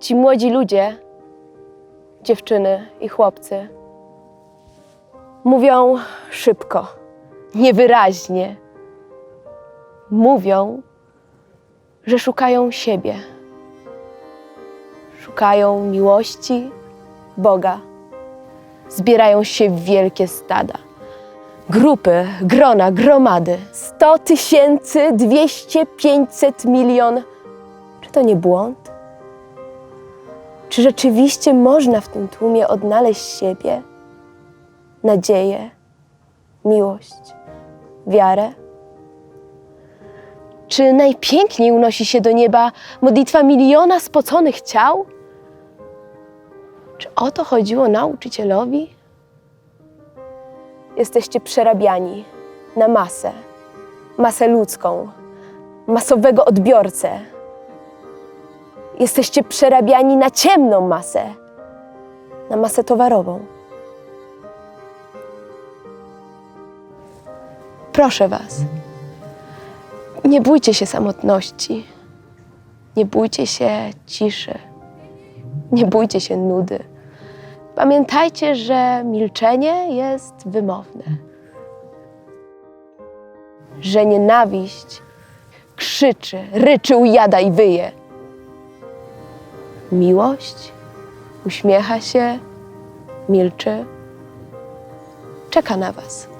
Ci młodzi ludzie, dziewczyny i chłopcy, mówią szybko, niewyraźnie. Mówią, że szukają siebie. Szukają miłości, Boga. Zbierają się w wielkie stada. Grupy, grona, gromady. 100 tysięcy, 200, 500 milion. Czy to nie błąd? Czy rzeczywiście można w tym tłumie odnaleźć siebie, nadzieję, miłość, wiarę? Czy najpiękniej unosi się do nieba modlitwa miliona spoconych ciał? Czy o to chodziło nauczycielowi? Jesteście przerabiani na masę, masę ludzką, masowego odbiorcę. Jesteście przerabiani na ciemną masę, na masę towarową. Proszę Was, nie bójcie się samotności, nie bójcie się ciszy, nie bójcie się nudy. Pamiętajcie, że milczenie jest wymowne, że nienawiść krzyczy, ryczy, ujada i wyje. Miłość uśmiecha się, milczy, czeka na Was.